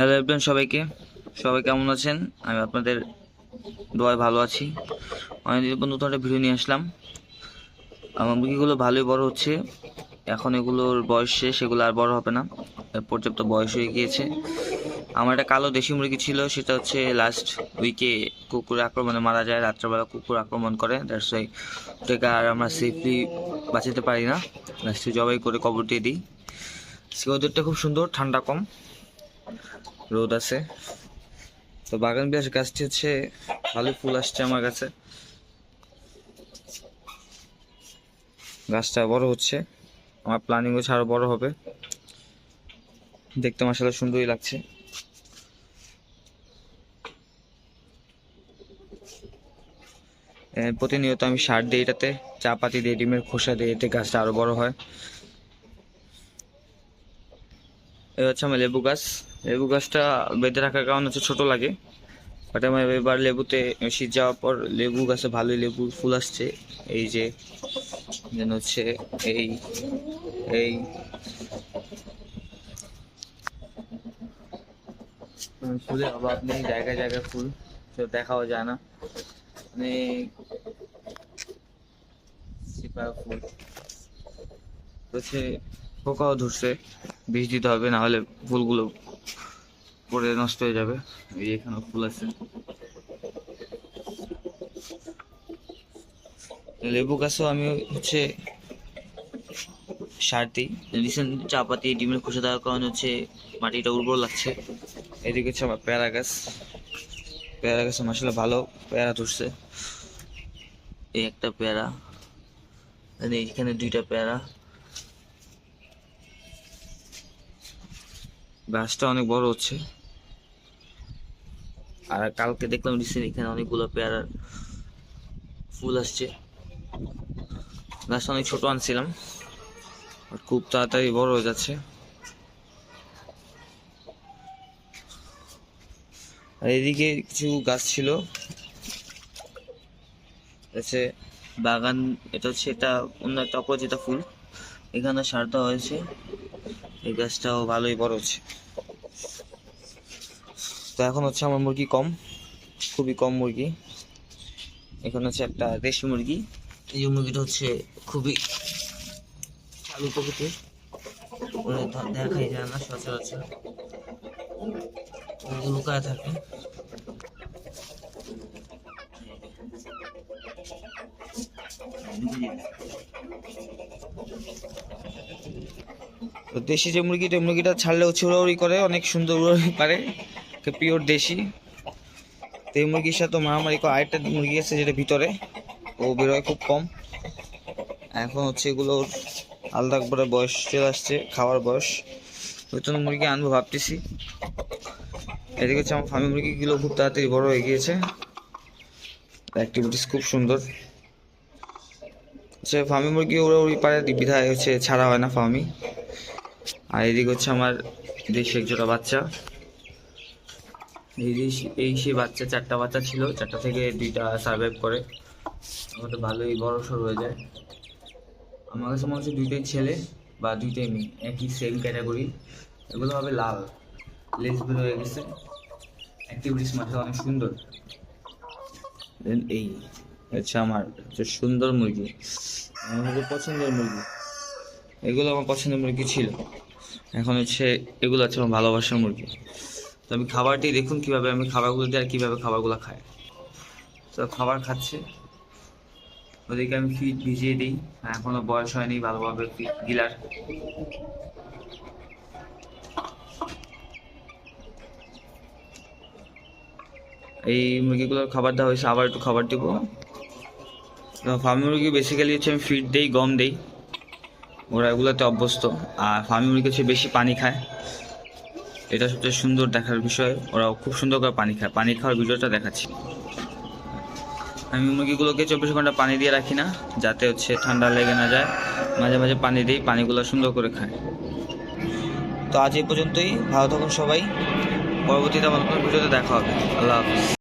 Hello everyone, সবাইকে। সবাই কেমন আছেন? আমি আপনাদের দোয়ায় ভালো আছি। অনেকদিন পর নতুন একটা ভিডিও নিয়ে আসলাম। আমার মুরগিগুলো ভালোই বড় হচ্ছে। এখন এগুলোর বয়স শেষ, এগুলো আর বড় হবে না। পর্যাপ্ত বয়স হয়ে গিয়েছে। আমার একটা কালো দেশি মুরগি ছিল, সেটা হচ্ছে লাস্ট উইকে কুকুর আক্রমণে মারা যায়। রাত্রেবেলা কুকুর আক্রমণ করে। দ্যাটস ওয়াই ওটাকে আর আমরা সেফলি বাঁচাতে পারি না। লাস্টে জবাই করে কবর দিয়ে দিই। ওদেরটা খুব সুন্দর, ঠান্ডা কম। রোদ আছে। তো বাগান বিলাস গাছটি হচ্ছে ভালো ফুল আসছে আমার কাছে। গাছটা বড় হচ্ছে। আমার প্ল্যানিং হচ্ছে আরও বড় হবে। দেখতে মাসালে সুন্দরই লাগছে। প্রতিনিয়ত আমি সার দিই এটাতে চা পাতি দিই, ডিমের খোসা দিই, এতে গাছটা আরও বড় হয়। এ হচ্ছে আমার লেবু গাছ। লেবু গাছটা বেঁধে রাখার কারণ হচ্ছে ছোট লাগে। বাট আমার এবার লেবুতে শীত যাওয়ার পর লেবু গাছে ভালোই লেবু ফুল আসছে। এই যে যেন হচ্ছে এই এই উম, ফুলের অভাব নেই জায়গায় জায়গায় ফুল তো দেখাও যায় না। সিপা ফুল। হচ্ছে পোকাও ধরছে বিষ দিতে হবে না হলে ফুলগুলো পরে নষ্ট হয়ে যাবে। এই এখানে ফুল আছে। লেবু গাছও আমি হচ্ছে সার দিই রিসেন্ট চা পাতি ডিমের খোসা দেওয়ার কারণে হচ্ছে মাটিটা উর্বর লাগছে। এদিকে হচ্ছে আমার পেয়ারা গাছ। পেয়ারা গাছে মাসালে ভালো পেয়ারা ধরছে। এই একটা পেয়ারা এইখানে দুইটা পেয়ারা। গাছটা অনেক বড় হচ্ছে। আর কালকে দেখলাম রিসেন্ট এখানে অনেকগুলো পেয়ারার ফুল আসছে। গাছটা অনেক ছোট আনছিলাম খুব তাড়াতাড়ি বড় হয়ে যাচ্ছে। আর এদিকে কিছু গাছ ছিল। বাগান, এটা হচ্ছে এটা অন্য একটা অপরাজিতা ফুল। এখানে সার দেওয়া হয়েছে। এই গাছটাও ভালোই বড় হচ্ছে। তো এখন হচ্ছে আমার মুরগি কম, খুবই কম মুরগি। এখন হচ্ছে একটা দেশি মুরগি। এই মুরগিটা হচ্ছে খুবই চালু প্রকৃতির। দেখাই যায় না সচরাচর। লুকায় থাকে। দেশি যে মুরগিটা মুরগিটা ছাড়লে হচ্ছে উড়াউড়ি করে, অনেক সুন্দর উড়াউড়ি পারে পিওর দেশি। তো এই মুরগির সাথে মারামারি আরেকটা মুরগি আছে যেটা ভিতরে, ও বেরোয় খুব কম। এখন হচ্ছে এগুলোর আলাদা করে বয়স চলে আসছে, খাওয়ার বয়স। নতুন মুরগি আনব ভাবতেছি। এদিকে হচ্ছে আমার ফার্মি মুরগিগুলো খুব তাড়াতাড়ি বড় হয়ে গিয়েছে। অ্যাক্টিভিটিস খুব সুন্দর। হচ্ছে ফার্মি মুরগি ওরা ওই পারে বিধায় হচ্ছে ছাড়া হয় না ফার্মি আর এদিকে হচ্ছে আমার দেশে এক জোড়া বাচ্চা। এই সে- বাচ্চা, চারটা বাচ্চা ছিল, চারটা থেকে দুইটা সার্ভাইভ করে। আমার তো ভালোই বড় হয়ে যায়। আমার কাছে মনে হচ্ছে দুইটাই ছেলে বা দুইটাই মেয়ে, একই সেম ক্যাটাগরি এগুলো হবে লাল। লেস হয়ে গেছে। অ্যাক্টিভিটিস মাঠে অনেক সুন্দর। দেন এই হচ্ছে আমার হচ্ছে সুন্দর মুরগি। আমার হচ্ছে পছন্দের মুরগি। এগুলো আমার পছন্দের মুরগি ছিল। এখন হচ্ছে এগুলো হচ্ছে আমার ভালোবাসার মুরগি। তো আমি খাবারটি দেখুন কীভাবে আমি খাবারগুলো দিই আর কীভাবে খাবারগুলো খাই। তো খাবার খাচ্ছে। ওদেরকে আমি ফিট ভিজিয়ে দিই। এখনও বয়স হয়নি, ভালোভাবে ফিট গিলার। এই মুরগিগুলোর খাবার দেওয়া হয়েছে, আবার একটু খাবার দিব। ফার্মি মুরগি বেসিক্যালি হচ্ছে আমি ফিট দেই, গম দেই। ওরা এগুলোতে অভ্যস্ত। আর ফার্মি মুরগি হচ্ছে বেশি পানি খায়। এটা সবচেয়ে সুন্দর দেখার বিষয়। ওরা খুব সুন্দর করে পানি খায়। পানি খাওয়ার ভিডিওটা দেখাচ্ছি। আমি মুরগিগুলোকে চব্বিশ ঘণ্টা পানি দিয়ে রাখি না, যাতে হচ্ছে ঠান্ডা লেগে না যায়। মাঝে মাঝে পানি দিই, পানিগুলো সুন্দর করে খায়। তো আজ এই পর্যন্তই। ভালো থাকুন সবাই। পরবর্তীতে আমার ভিডিওতে দেখা হবে। আল্লাহ হাফিজ।